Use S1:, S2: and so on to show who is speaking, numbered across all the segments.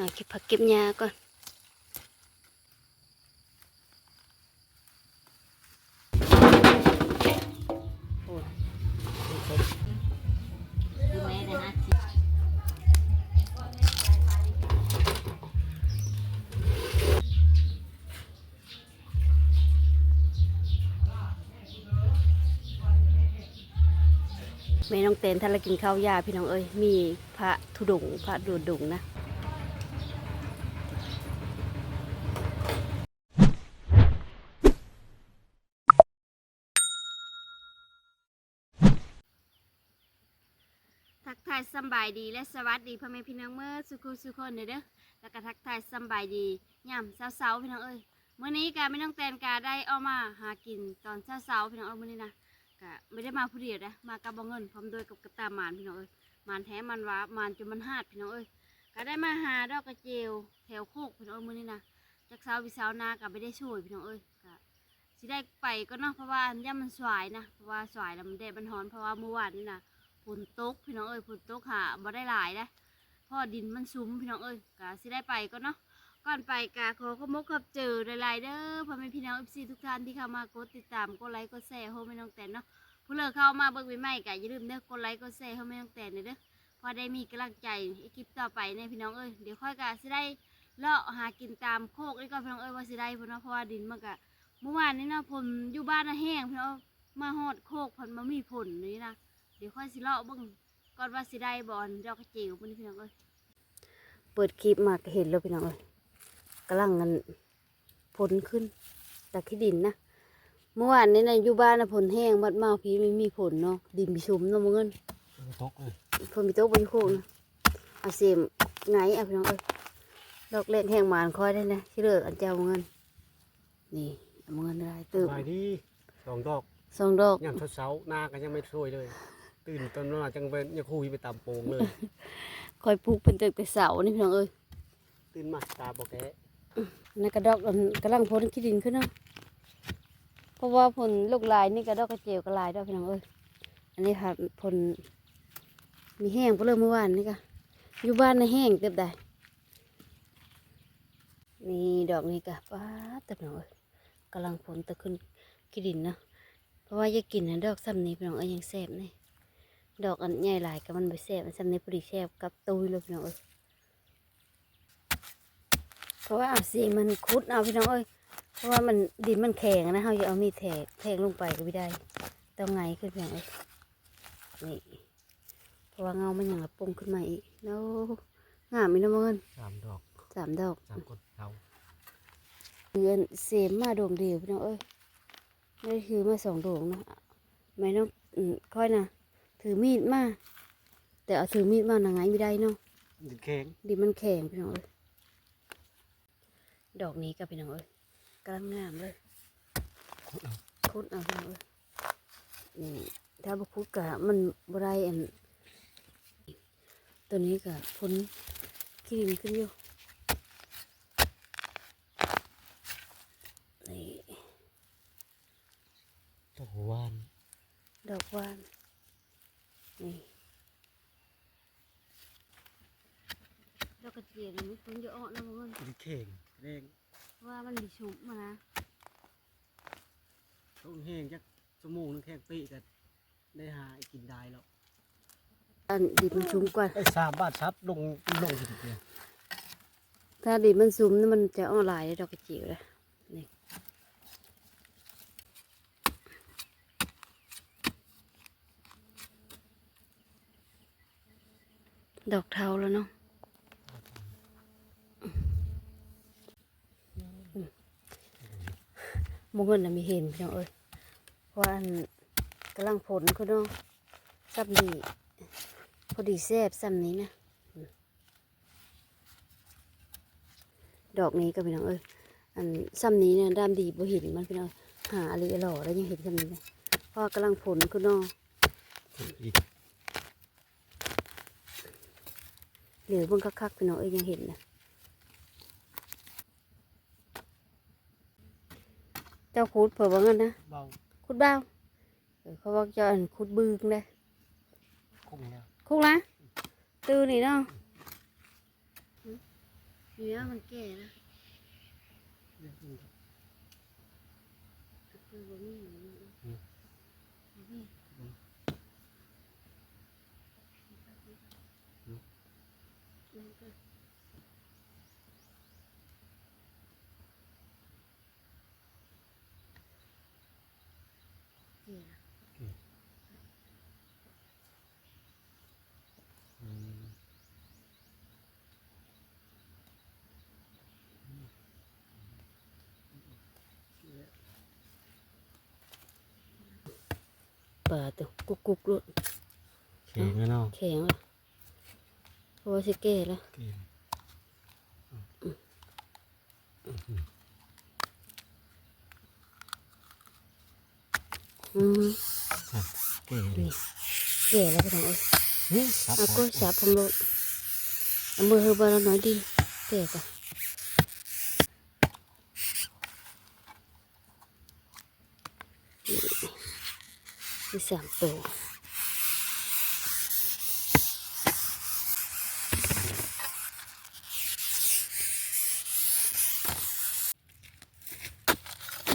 S1: อ่าเก็บผักเก็บหญ้าก่อน
S2: แม่น้
S1: องเต้นถ้าเรากินข้าวยาพี่น้องเอ้ยมีพระธุดงค์พระดูดงนะ ทักทายสบายดีและสวัสดีพ่อแม่พี่น้องเมื่อสุขุสุขคนเด้อแล้วก็ทักทายสบายดีย่ำเช้าๆพี่น้องเอ้ยเมื่อนี้กาไม่ต้องแตนกาได้เอามาหากินตอนเช้าๆพี่น้องเอ้ยเมื่อนี้นะก็ไม่ได้มาผู้เดียวนะมากับบ่เงินพร้อมโดยกับกระตามานพี่น้องเอ้ยมานแท้มันหวามานจนมันหาดพี่น้องเอ้ยก็ได้มาหาดอกกระเจียวแถวโคกพี่น้องเอ้ยมื้อนี้นะจากเช้าวิเช้านาก็ไม่ได้ช่วยพี่น้องเอ้ยก็สิได้ไปก็เนาะเพราะว่าย่ามันสวายนะเพราะว่าสวายแล้วมันแดดมันร้อนเพราะว่าเมื่อวานนี่นะ นตกพี่น้องเอ้ยฝนตกหาบ่ได้หลายนะพราะดินมันซุ้มพี่น้องเอ้ยก็สิได้ไปก็เนาะก่อนไปกาขอขอบมกขับเจอหลายๆเด้อพ่อแม่พี่น้อง FC ทุกท่านที่เข้ามากดติดตามกดไลค์กดแชร์โฮมแม่น้องแตนเนาะผู้เลิกเข้ามาเบิ่งใหม่ๆก็อย่าลืมเด้อกดไลค์กดแชร์ให้แม่น้องแตนเด้อพอได้มีกำลังใจอีกคลิปต่อไปเนี่ยพี่น้องเอ้ยเดี๋ยวค่อยก็สิได้เลาะหากินตามโคกนี่ก็พี่น้องเอ้ยว่าสิได้พ่นเนาะเพราะว่าดินมันก็เมื่อวานนี้เนาะผมอยู่บ้านนะแห้งพี่น้องมาฮอดโคกเพิ่นบ่มีผลนี่นะ เดี๋ยวค่อยสิเลาะเบิ่งก่อนว่าสิได้บ่อนดอกกระเจียวพุ่นนี่พี่น้องเอ้ยเปิดคลิปมาก็เห็นแล้วพี่น้องเอ้ยกำลังกันผลขึ้นจากที่ดินนะเมื่อวานนี้นะอยู่บ้านนะผลแห้งบัดมาพี่ไม่มีผลเนาะดินมีชุมเนาะมึงเงิน
S3: ตกเลย
S1: ผลมีโต๊ะบนโคกนะเอาเสียมไงเอาพี่น้องเอ้ยดอกเล็กแห้งหมานคอยได้นะที่เลิกอันเจ้ามึงเงินนี่เอามึงเงินได้ตื่น
S3: ไปดีสองดอก
S1: สองดอก
S3: ยามเช้าๆหน้าก็ยังไม่ช่วยเลย ตื่นตอนนั้นจังเป็นยังคุยไปตามโปงเลย
S1: คอยปลูกเป็นตึกไปเสานี่พี่น้องเอ้ย
S3: ตื่นมาตาบอแกะ
S1: นั่นกระดอกอันกำลังพ้นขี้ดินขึ้นเนาะเพราะว่าผลลูกลายนี่กระดอกกระเจียวกระลายดอกพี่น้องเอ้ยอันนี้ค่ะผลมีแห้งเพราะเริ่มเมื่อวานนี่ก็อยู่บ้านในะแห้งเต็มได้นี่ดอกนี้กะป้าดแต่พี่น้องเอ้ยกำลังผลตะขึ้นขี้ดินเนาะเพราะว่าจะกินนะดอกซ้ำนี้พี่น้องเอ้ยยังแซ่บนี่ ดอกอันใหญ่หลายกับมันไปแซ่บอันซ้ำนี้พอดีแซ่บกับตุยเลยพี่น้องเอ้ยเพราะว่าเอาสีมันคุดเอาพี่น้องเอ้ยเพราะว่ามันดินมันแข็งนะเขาจะเอามีดแทงแทงลงไปก็ไม่ได้ต้องไงขึ้นพี่น้องเอ้ยนี่เพราะว่าเงามันอย่างละปงขึ้นมาอีกแล้วงามมีน้ำมัน
S3: สามดอก
S1: สามดอก
S3: สามกดเรา
S1: เงินเสมมาดวงเดียวพี่น้องเอ้ยไม่ได้ถือมาสองดวงเนาะไม่ต้องอืมค่อยนะ ถือมีดมาแต่เอาถือมีดมาหนังไงไม่ได้เนาะ
S3: ดินแข็ง
S1: ดินมันแข็งพี่น้องเอ้ยดอกนี้กับพี่น้องเอ้ยกำลังงามเลย
S3: ขุดเอา
S1: คุดเอาพี่น้องเอ้ยนี่ถ้าบุคุดกะมันบไรอันตัวนี้กะพ้นขี้ดินขึ้นอยู่นี่
S3: ดอกหวาน
S1: ดอกหวาน นี่ดอกกระเจียวนี่คุณจะออกนะมึง
S3: ดินแข็งแรง
S1: ว่ามันดิชุบมานะ
S3: ต้องแห้งจักชั่วโมงนึงแข็งปีกันได้หากินได้แล้ว
S1: อันดิบมันชุมกว่า
S3: ไอ้สามบาทซับลงลงสิเนี่ย
S1: ถ้าดิบมันซุมนี่มันจะออนไลน์ดอกกระเจียวเลยนี่ ดอกเทาแล้วเนาะมงเงินน่ะมีเห็นพี่น้องเอ้ยว่าอันกำลังผลคือเนาะซับนี่พอดีแซ่บซ้ำนี้นะ ดอกนี้ก็พี่น้องเอ้ยอันซ้ำนี้เนี่ยด้ามดีบ่เห็นมันพี่น้องหาอะไรหล่อแล้วยังเห็นซ้ำนี้เลยพราะว่ากำลังผลขึ้นเนอ
S3: อีก
S1: เหลือเบิ่งคักๆพี่น้องเอ้ยยังเห็นนะเจ้าคุดเผื่อว่างั้นนะ
S3: เบา
S1: คุดบ้าวเออเขาบอกเจ้าอันคุดบึงเลย
S3: คงแล้ว
S1: คุกละตื้อนี่เนาะเนื้อมันแก่แล้วคือบ่มีบ่มีบ่มีนั่นก็แก่แล้ว
S3: อืม
S1: ปลาตัวกุกกุกๆเลย
S3: แข็งแล้วเนาะ
S1: แข็งแล้วเพราะว่าสิแก่แล้ว
S3: เก่ง
S1: อืม
S3: เก่งดิ
S1: นี่แก่แล้วพี่น้องเอ้ย
S3: นี่ครับ
S1: เอาก็สับผมโลดเอามือเฮือบาละน้อยดีแก่ก่อนนี่ มีสามตัว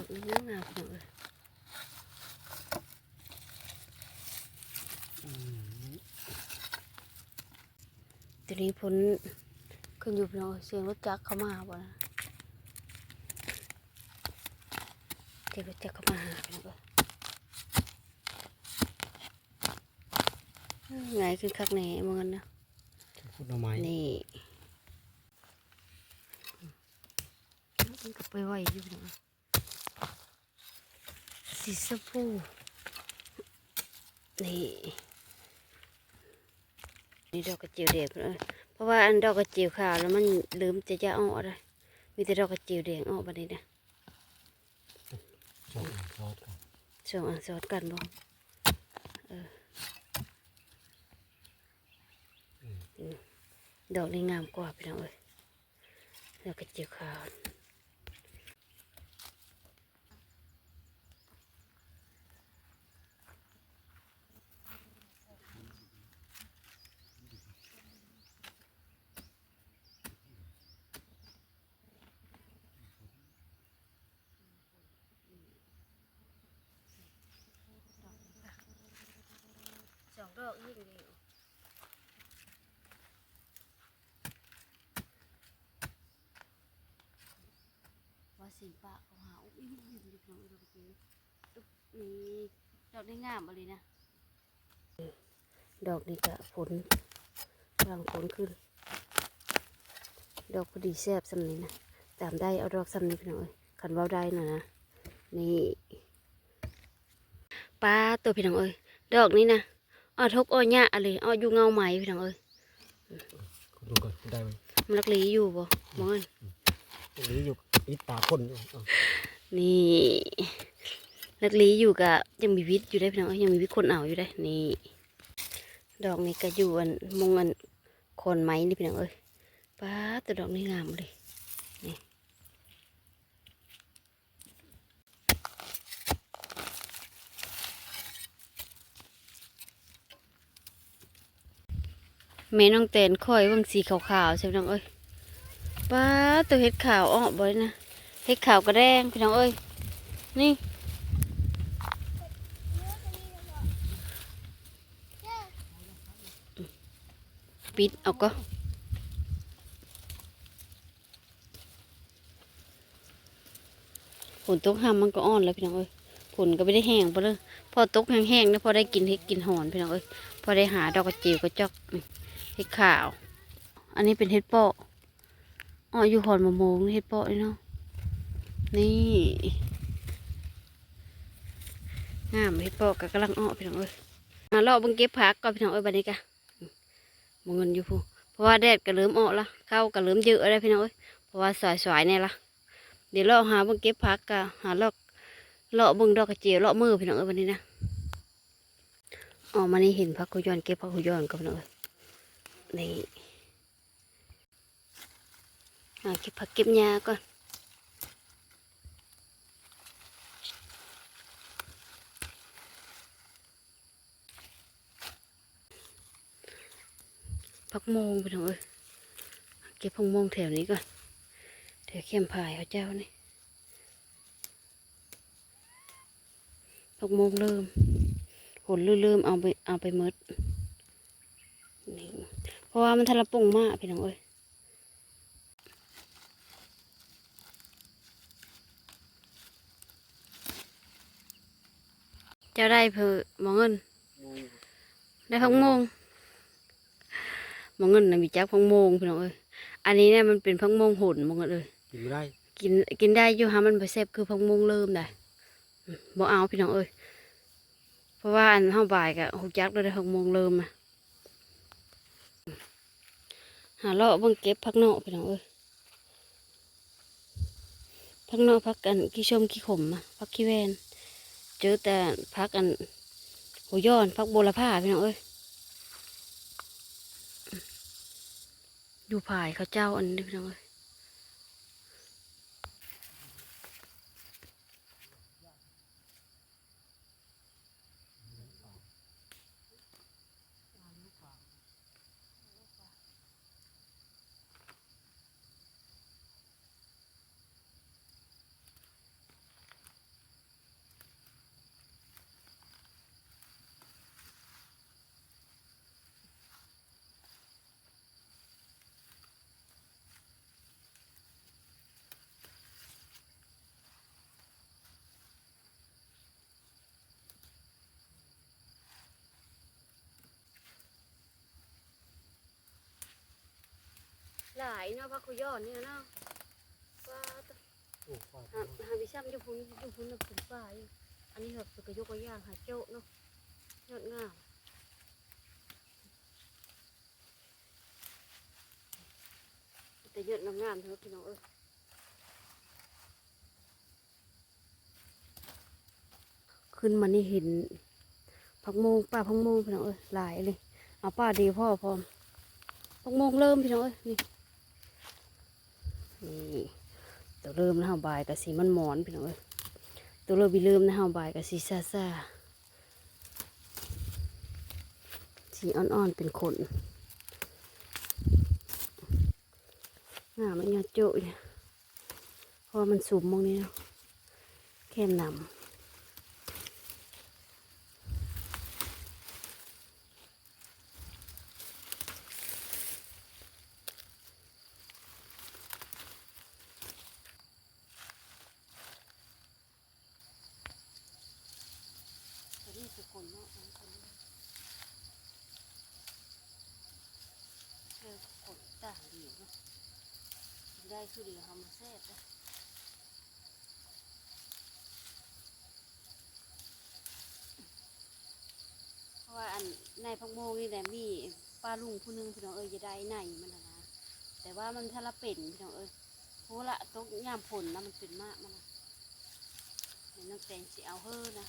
S1: เอนั่งหนาพี่น้องเอ้ยทีนี้พ้นขึ้นอยู่พี่น้องเสียงรถจักรเข้ามาบ่นะเสียงรถจักรเข้ามาหาพี่น้องเอ้ย ไงขึ้นคักแหน่เหมือนกันนะ
S3: พูดเอาไม้
S1: นี่มันก็ไปไหวอยู่พี่น้องเอ้ยสีสะพูนี่นี่ดอกกระเจียวแดงเอ้ยเพราะว่าอันดอกกระเจียวขาวแล้วมันลืมจะจะเอาอะไรมีแต่ดอกกระเจียวแดงออกบัดนี้นะ
S3: จบซอสก่อน
S1: สองอันสอดกันบ่เอออืม ดอกนี้งามกว่าพี่น้องเอ้ยดอกกระเจียวขาวสองดอกยิ่งดี สิปะเขาหาอุ้ยอุ้ยอุ้ยอยู่พี่น้องเอ้ยดอกกระเจียวตุ๊บนี่ดอกนี้งามบ่เลยนะ ดอกนี้ก็ผลกำลังผลขึ้น ดอกพอดีแซ่บสำนี้นะตามได้เอาดอกสำนี้พี่น้องเอ้ยขันเว้าได้นะนะนี่ปลาตัวพี่น้องเอ้ยดอกนี้นะอ้อทกอ้อหญ้าอะไรอ้ออยู่เงาไหมพี่น้องเอ้ย
S3: คุณดูก่อนได้ไหม
S1: มันลักลีอยู่บ่มอง
S3: ตรงนี้อยู่ อีตาคนอยู่
S1: นี่ลักลีอยู่กะยังมีวิทย์อยู่ได้พี่น้องเอ้ยยังมีวิทย์คนเอาอยู่ได้นี่ ดอกนี้ก็อยู่อันมงอันคนไม้นี่พี่น้องเอ้ยป้าตัวดอกนี้งามเลยนี่แม่น้องแตนคอยเบางสีขาวๆใช่ไหมน้องเอ้ย ป้าตัวเห็ดขาวอ้อบ่อยนะเห็ดขาวกระแดงพี่น้องเอ้ยนี่ปิดเอาก็ฝนตกห้ามมันก็อ่อนแล้วพี่น้องเอ้ยฝนก็ไม่ได้แห้งไปเลยพอตกแห้งๆนะพอได้กินเห็ดกินหอนพี่น้องเอ้ยพอได้หาดอกกระเจียวกระจอกเห็ดขาว อันนี้เป็นเห็ดเปะ อ๋ออยู่หอนมะม่วงเห็ดเปาะนี่เนาะนี่งามเห็ดเปาะก็กำลังอ้อพี่น้องเอ้ยมาเลาะบังเก็บผักก่อนพี่น้องเอ้ยบัดนี้กะมองเงินอยู่พูเพราะว่าแดดก็เริ่มออกละเข้าก็เริ่มเยอะแล้วพี่น้องเอ้ยเพราะว่าสวยๆเนี่ยละเดี๋ยวเราหาบิ่งเก็บผักกะหาเลาะเลาะบิ่งดอกกระเจียวเลาะมือพี่น้องเอ้ยวันนี้นะออกมานี่เห็นผักกุยอนเก็บผักกุยอนกับพี่น้องเอ้ยนี่ มาเก็บผักเก็บหญ้าก่อนผักโมงพี่น้องเอ้ยเก็บผักโมงแถวนี้ก่อนถือเข้มพายเขาเจ้านี่หกโมงเริ่มหนเริ่มเอาไปเอาไปมดนี่เพราะว่ามันทะละปุ่งมากพี่น้องเอ้ย จ้าได้เพอหมอเงิน ได้พังโมงหมอเงินนะมีจักพังโมงพี่น้องเอ้ยอันนี้เนี่ยมันเป็นพังโมงหนหมอเงินเอ้ย
S3: กินไม่ได้
S1: กินกินได้อยู่ฮะมันไปแซ่บคือพังโมงเริ่มได้อืมบ่เอาพี่น้องเอ้ยเพราะว่าอันเฮาบ่ายกะหูจักเลยได้พังโมงเริ่มอะหาเลาะเบิ่งเก็บพักเนาะพี่น้องเอ้ยพักเนาะพักกันขี้ชมขี้ขมอะพักขี้แวน เจอแต่พักอันหูย้อนพักโบราผ้าพี่น้องเอ้ยอยู่ผายเขาเจ้าอันนี้พี่น้องเอ้ย หลายเนาะพักคุยอนเนี่ยเนาะว่าแต
S3: โอ้ฟ้า
S1: หาหาวิชามอยู่พุ่นอยู่พุ่นน่ะเป็นป่าอยู่อันนี้แบบเป็นกระยกกระย่างหาโจ๊ะเนาะยอดงามแต่ยอดงามๆเถอะพี่น้องเอ้ยขึ้นมานี่เห็นพักโมงป้าพักโมงพี่น้องเอ้ยหลายเลยเอาป้าดีพ่อพร้อมหกโมงเริ่มพี่น้องเอ้ยนี่ นี่ตัวเริ่มนะฮะบายกับสีมันหมอนพี่น้องเอ้ยตัวเริ่มบีเริ่มนะฮะบายกับสีซาซาสีอ่อนๆเป็นขนหน้ามันยอดโจ้เนี่ยเพราะมันสูบมองนี้แค่นำ ตัวนี้คือคนเนาะอันคนนี้เออคนต่างดีเนาะกินได้คือดีทำมาแซ่บนะ เพราะว่าอันในพักโมงนี่แหละมีป้าลุงผู้หนึงพี่น้องเอ้ยจะได้ในมันนะนะแต่ว่ามันถ้าละเป็นพี่น้องเอ้ยเพราะละตกยามผลนะมันเป็นมากมันนะเห็นน้องแตงสิเอาเฮ้อนะ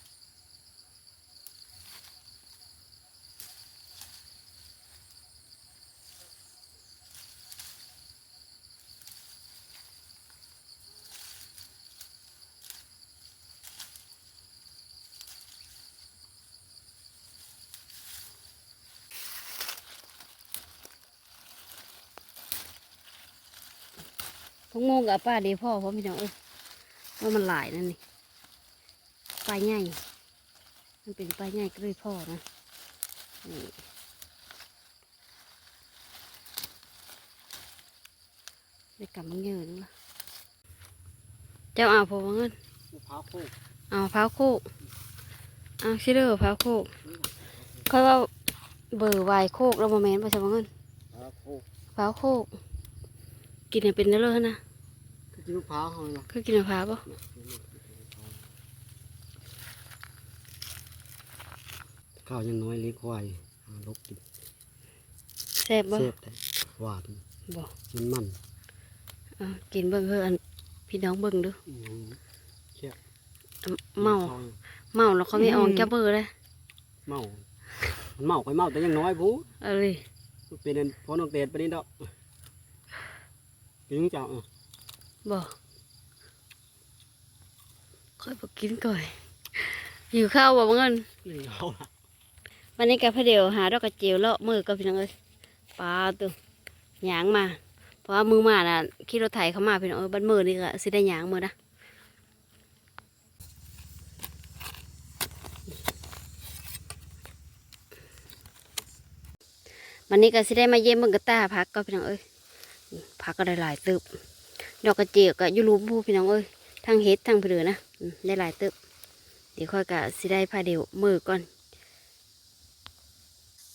S1: พงโมงกับป้าเดียวพ่อเพราะพี่น้องเอ้ยว่ามันหลายนั่นนี่ปลาใหญ่มันเป็นปลาใหญ่ก็เลยพ่อนะนี่ได้กลับมันเยอะนึงละเจ้าเอาพอว่าเงิน
S3: มะพร้าวโคก
S1: เอาพร้าวโคกเอาชิเดอร์พร้าวโคกเขาว่าเบอร์วายโคกแล้วโมเมนต์ไปใช่ว่าเงิน
S3: มะพร้าวโคก
S1: พร้าวโค กกินให้เป็นเนื้อเลยนะ
S3: คือกินมะพร้าวเขาเนาะ
S1: คือกินมะพร้าวปะ
S3: ข้าวยังน้อยเล็กควายหาลกกิน
S1: แซ่บบ่
S3: เสียบได้หวาน
S1: บ่
S3: กินมัน
S1: เอากินเบิ่งเพื่ออันพี่น้องเบิ่งดู
S3: อืมเสียบ
S1: เมาเมาแล้วเขาไม่ออกจะเบอร์เลย
S3: เมามันเมาไปเมาแต่ยังน้อยพู
S1: เอ้ย
S3: เป็นอันพอน้องเตดไปนี่ดอก กินเจ้าอะ
S1: บ่ค่อยบ่กินก่อยหิวข้าวบ่เงิน
S3: นี่เอาละ
S1: วันนี้กับพระเดียวหาดอกกระเจียวเลาะมือกับพี่น้องเอ้ยปลาตัวหยางมา เพราะว่ามือมาน่ะขี่รถไถเข้ามาพี่น้องเอ้ยบันมือนี่ก็สิได้หยางมือนะวันนี้ก็สิได้มาเยี่ยมเบิ่งกระต้าพักก็พี่น้องเอ้ย พักก็ได้หลายตึบดอกกระเจียก็ยูรูมพูพี่น้องเอ้ยทั้งเฮ็ดทั้งเผือนะได้หลายตึบเดี๋ยวค่อยก็สิได้พาเดียวมือก่อน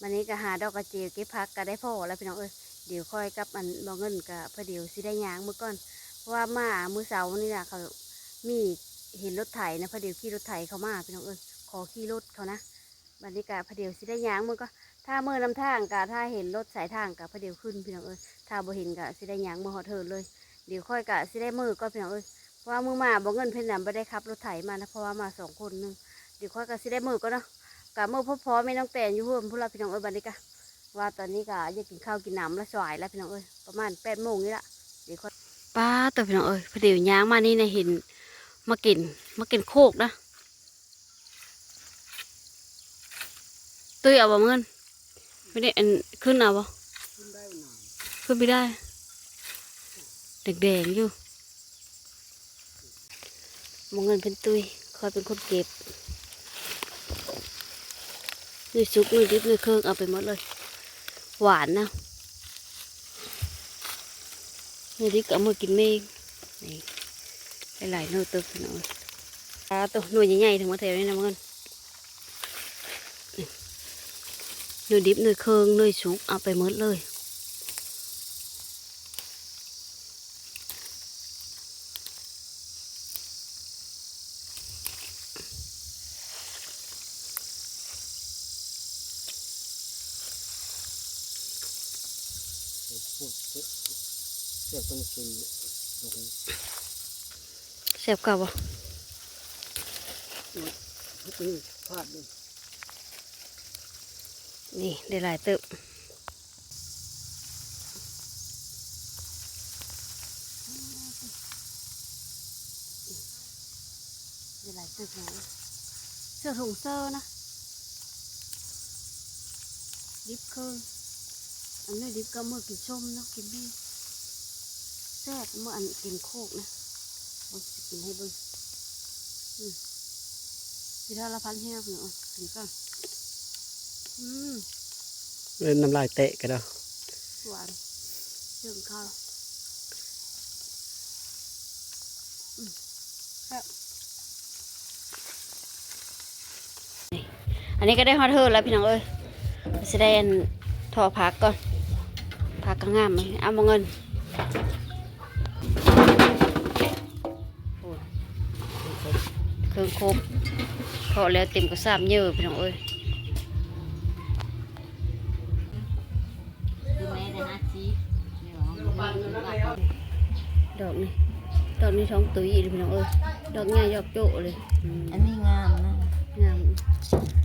S1: วันนี้ก็หาดอกกระเจียวเก็บพักก็ได้พ่อแล้วพี่น้องเอ้ยเดี๋ยวค่อยกับอันบองเงินก็พอเดียวสิได้ยางมือก่อน เพราะว่ามามือเสาร์นี่นะเขามีเห็นรถไถนะพอเดียวขี่รถไถเขามาพี่น้องเอ้ยขอขี่รถเขานะวันนี้ก็พอเดียวสิได้ยางมือก็ ถ้ามือนำทางก็ถ้าเห็นรถสายทางก็พอเดี๋ยวขึ้นพี่น้องเอ้ยถ้าบ่เห็นก็สิได้หยางมือหอเทินเลย เดี๋ยวค่อยก็สิได้มือก็พี่น้องเอ้ยเพราะว่ามือมาบ่เงินเพิ่นน่ะบ่ได้ขับรถไถมานะเพราะว่ามาสองคนหนึงเดี๋ยวค่อยก็สิได้มือก็เนาะกะมือพ่อพ่อไม่น้องแตนอยู่เพื่อนพวกเราพี่น้องเอ้ยบันนี้กะว่าตอนนี้กะอยากกินข้าวกินน้ำแล้วสวายแล้วพี่น้องเอ้ยประมาณแปดโมงนี่ละเดี๋ยวค่อยป้าตัวพี่น้องเอ้ยพอเดี๋ยวย่างมานี่ในะเห็นมากินมากินโคกนะตุ้ยเอาบ่เงิน ไม่ได้อันขึ้นเอาบ่ขึ้นไม่ได้แดงๆอยู่บ่เงินเป็นตุยคอยเป็นคนเก็บนี่ซุปนี่ดิบนี่เครื่องเอาไปหมดเลย หวานนะนี่ดิบก็เอามากินเมงนี่หลายๆโน่ตัวพี่น้องปลาตัวหน่วยใหญ่ๆถึงมาแถวนี้นะมัน หน่วยดิบหน่วยเคืองหน่วยซุปเอาไปหมดเลย
S3: เสียบต้องกินลง
S1: แซ่บก่าบ่
S3: นี่พลาดด้วย
S1: นี่ได้หลายเติบได้หลายเติบนะเสื้อถุงเสื้อนะดิบคืออันนี้ดิบก็เมื่อกินส้มเนาะกินนี่แซ่บเมื่ออันกินโคกนะบนกินให้บิ่งอืมพี่ท่าละพันแห้งเนาะกินก่ อนอืม
S3: เล่นน้ำลายเตะกันแล้ว
S1: หวานเรื่องข้าวอืมครับนี่อันนี้ก็ได้ฮอตเทอร์แล้วพี่น้องเอ้ยจะได้อันทอพักก่อนพักก็งามไหมเอามาเงินโอ้ยเครื่องครบพอแล้วเต็มกระซามเยอะพี่น้องเอ้ย
S2: ดอกนี่
S1: ดอกนี้ท้องตุ้ยอีกพี่น้องเอ้ยดอกง่ายดอกโจเลยอืม
S2: อันนี้งามนะ
S1: งาม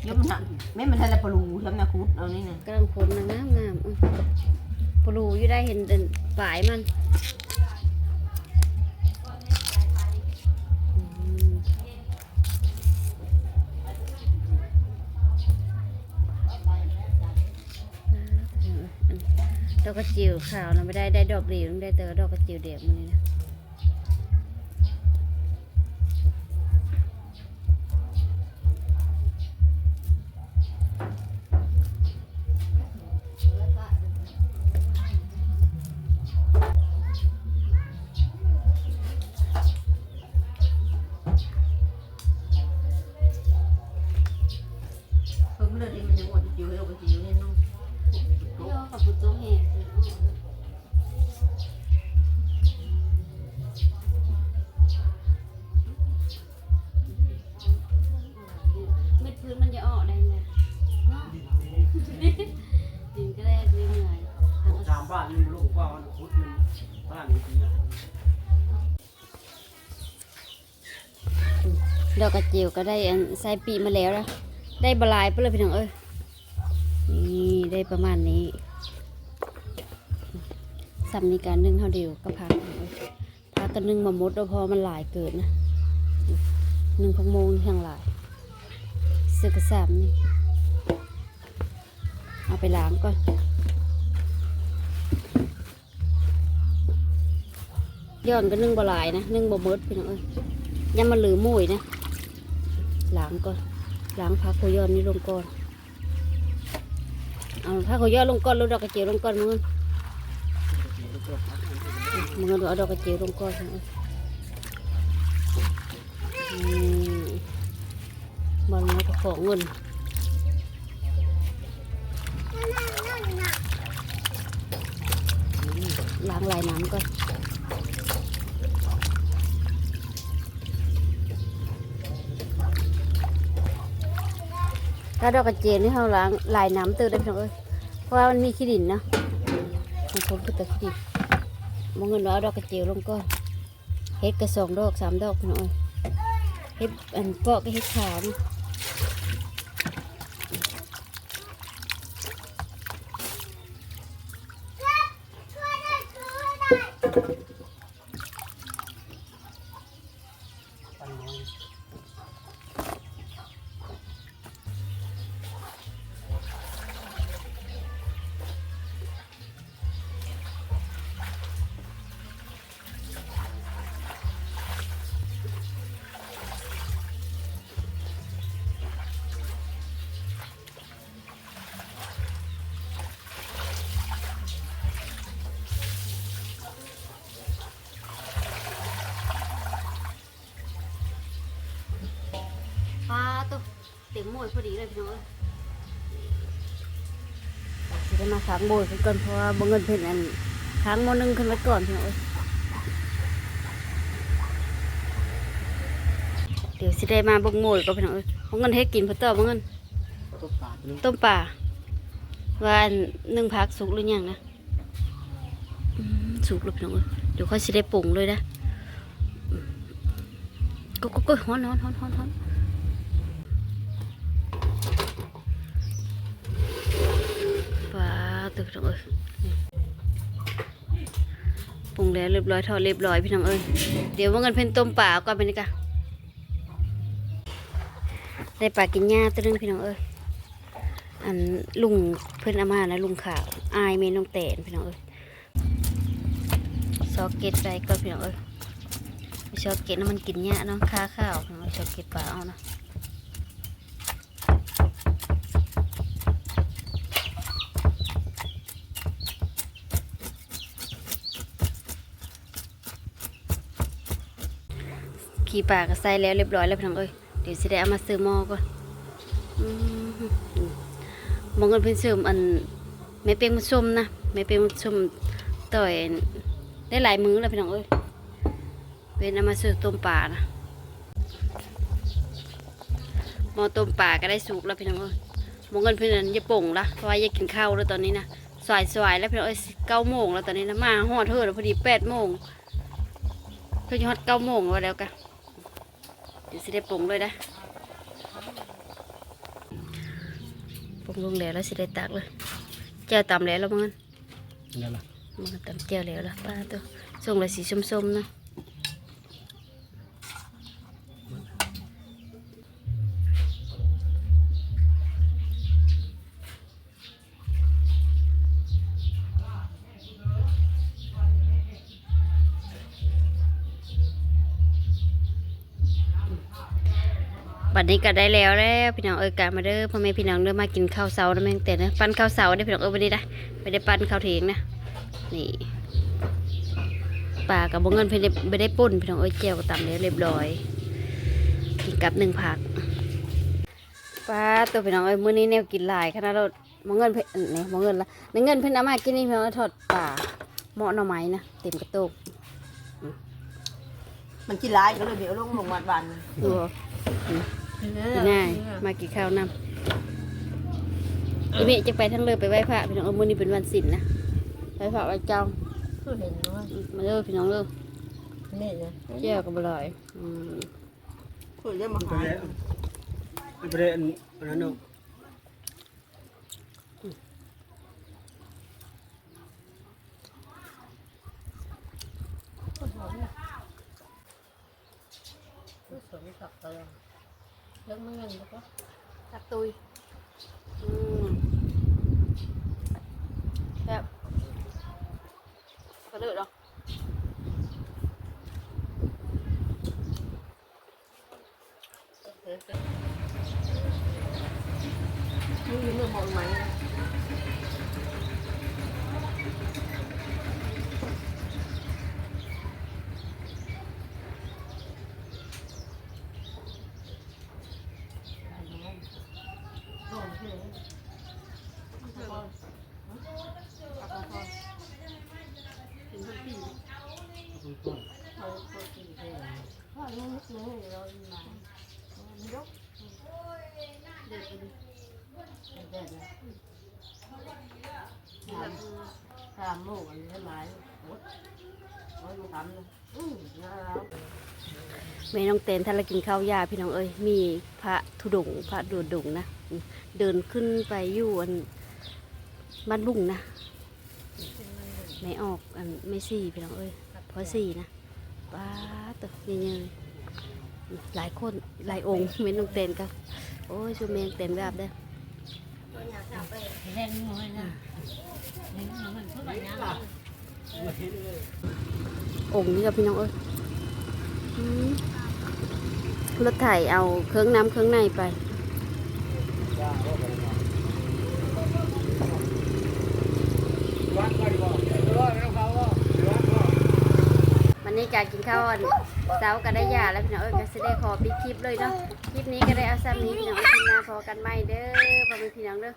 S2: ยกมันหักแม่มันทันละปลูทำนะคุดเอานี่นะ
S1: กำลังผลนะงามงามอื้อปลูอยู่ได้เห็นแต่ปลายมัน อกกระจิ๋วขาวนะไม่ได้ได้ดอกเหลียวได้แต่ดอกกระจิ๋วเดีย
S3: วมันนี่นะ
S1: ดอกกระเจียวก็ได้อันใส่ปีมาแล้วนะได้บลายไปเลยพี่น้องเอ้ยนี่ได้ประมาณนี้สัมนีการนึ่งเท่าเดียวก็พักพักก็นึ่งมามดแล้วพอมันหลายเกิดนะนึ่งพักโมงทั้งหลายเสื้อกระสามนี่เอาไปล้างก่อนย้อนก็นึ่งบลายนะนึ่งบ่เมิดพี่น้องเอ้ยยำมันเหลือมุ้ยนะ ล้างก่อนล้างผักโคยอนนี่ลงก่อนเอาผักโคยอนลงก่อนแล้วดอกกระเจียวลงก่อนมึงมึงเอาดอกกระเจียวลงก่อนบองเอ้ยอืมมันมันก็ขอเงินล้างลายน้ำก่อน ถ้าดอกกระเจียวนี่เขาล้างลายน้ำตื่นได้พี่น้องเอ้ยเพราะว่ามันมีขี้ดินเนาะมันพบกับแต่ขี้ดินมองเงินว่าเอาดอกกระเจียวลงก่อนเฮ็ดกระสองดอกสามดอกพี่น้องเอ้ยเฮ็ดอันเปาะก็เฮ็ดขาว พอดีเลยพี่น้องเอ้ยจะได้มาค้างโบยเพิ่นก่อนเพราะว่าบ่เงินเพิ่นอันค้างโมอนึงขึ้นไว้ก่อนพี่น้องเอ้ยเดี๋ยวสิได้มาเบ่งโมยก็พี่น้องเอ้ยบ่เงินให้กินเพิ่นต่อบ่เงิน
S3: ตัวปลาตัวนึง
S1: ต้มป่าว่าอันนึ่งพักสุกหรือยังนะอืมสุกแล้วพี่น้องเอ้ยเดี๋ยวเขาสิได้ปรุงเลยนะอืมก็ก็ก็ฮ้อนฮ้อนฮ้อนฮ้อน ตัวพี่น้องเอ้ยปรุงแล้วเรียบร้อยทอดเรียบร้อยพี่น้องเอ้ยเดี๋ยวว่าเงินเพิ่นต้มปลาก่อนไปนี่กะได้ปลากินหญ้าตัวนึงพี่น้องเอ้ยอันลุงเพิ่อนอามานะลุงขาวอายเมน้องแตนพี่น้องเอ้ยซอกเก็ตไปก่อนพี่น้องเอ้ยซอกเก็ตน้ำมันกินหญ้าเนาะค่าข้าวพี่น้องเอ้ยซอกเก็ตปลาเอานะ ขี่ปลาก็ใส่แล้วเรียบร้อยแล้วพี่น้องเอ้ยเดี๋ยวสิได้เอามาซื้อหม้อก่อนอืมองกันเพิ่นซื้ออันไม่เป็นมันส้มนะไม่เป็นมันส้มต่อยได้หลายมื้อแล้วพี่น้องเอ้ยเป็นเอามาซื้อต้มปลานะหม้อต้มปลาก็ได้สุกแล้วพี่น้องเอ้ยมองกันเพิ่นอันอย่าป่งละเพราะว่าอยากกินข้าวแล้วตอนนี้นะสายสายๆแล้วพี่น้องเอ้ยเก้าโมงแล้วตอนนี้นะมาหอดเถอแล้วพอดีแปดโมงเพิ่นจะฮอดเก้าโมงแล้วแล้วกัน ดี๋ยวสิได้ปรุงเลยนะปรุงลงแล้วแล้วสิได้ตักเลยเจ้าตำแล้วแล้วมั้ง
S3: เดี๋ยวละ
S1: มันตำเจ้าแล้วละป้าตัวส่งเลยสีส้มๆนะ ดนี้ก็ได้แล้วแล้วพี่น้องเอ้ยกามาเด้อพ่อแม่พี่น้องเด้อมากินข้าวเสานะแม่งแต่นะปั้นข้าวเสาได้อพี่น้องเอ้ยวันนี้นะไม่ได้ปั้นข้าวเทียงนะนี่ปลากับบเงินเพิ่นได้ไม่ได้ป่นพี่น้องเอ้ยแก้วก็ตำแล้วเรียบร้อยกินกับหนึ่งผักปลาตัวพี่น้องเอ้ยมื้อนี้แนวกินหลายขนาดเราบเงินเพิ่นนี่บเงินละในเงินเพิ่นเอามากินนี่พี่น้องเอ้ยทอดปลาเหมาะหน่อไม้นะเต็มกระตุก
S2: มันกินร้ายก็เลยเดี๋ยวลงลงวันวัน
S1: ดูกิน ง่ายมากินข้าวนำอีเมจะไปทั้งเลยไปไหว้พระพี่น้องเอ้ยมื้อนี้เป็นวันศีลนะไหว้พระไหว้เจ้า
S2: คือเห็นว่า
S1: มาเด้อพี่น้องเด้อ
S2: นี่นะ
S1: เจ้าก็บ่ลอยอืม
S2: คือจะมา
S3: มันไป
S2: หา
S3: ได้มันไปได้อันอันนั้นเนาะ
S2: สมศักดิ์ lớn nó ngừng được quá Cắt tui uhm. Ừ. Đẹp Có
S1: được đâu Thế, thế. Như những người mọi máy này ร้อ
S2: ยลูกทำเลยอืมแล้ว
S1: แม่น้องเตนถ้าเรากินข้าวยาพี่น้องเอ้ยมีพระธุดงค์พระดูดงค์นะเดินขึ้นไปอยู่อันบ้านบุ้งนะไม่ออกอันไม่สี่พี่น้องเอ้ยเพราะสี่นะป้าตัวเยอะๆหลายคนหลายองค์แม่น้องเตนกับโอ้ยชูแม่น้องเตนแบบเด้อ
S2: เล่นน้อยนะเล่นน้อยมันเท่าไหร่นะ
S1: องค์นี่กับพี่น้องเอ้ยรถไถเอาเครื่องน้ำเครื่องในไป
S3: ย่าก็ไปแล้ววัดก็ดีกว่าเออไม่ต้องเขาก็วัดก็
S1: จากกินข้าวอันเช้าก็ได้ยาแล้วพี่น้องเอ้ยก็สิได้ขอปิดคลิปเลยเนาะคลิปนี้ก็ได้เอาซ้ำนี้พี่น้องเอ้ยกินมาพอกันใหม่เด้อพอมีพี่น้องเด้อ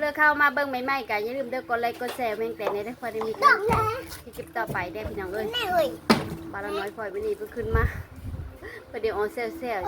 S1: เลือกเข้ามาเบิ้งใหม่ๆกันอย่าลืมเด้อกดไลค์กดแชร์แม่งแต่ในเด้พอได้มีกำลันที่คลิปต่อไปได้อพี่น้องเอ้ยบาละน้อยพลอยวันนี้เพิ่งขึ้นมาประเดี๋ยวออนเซลเซล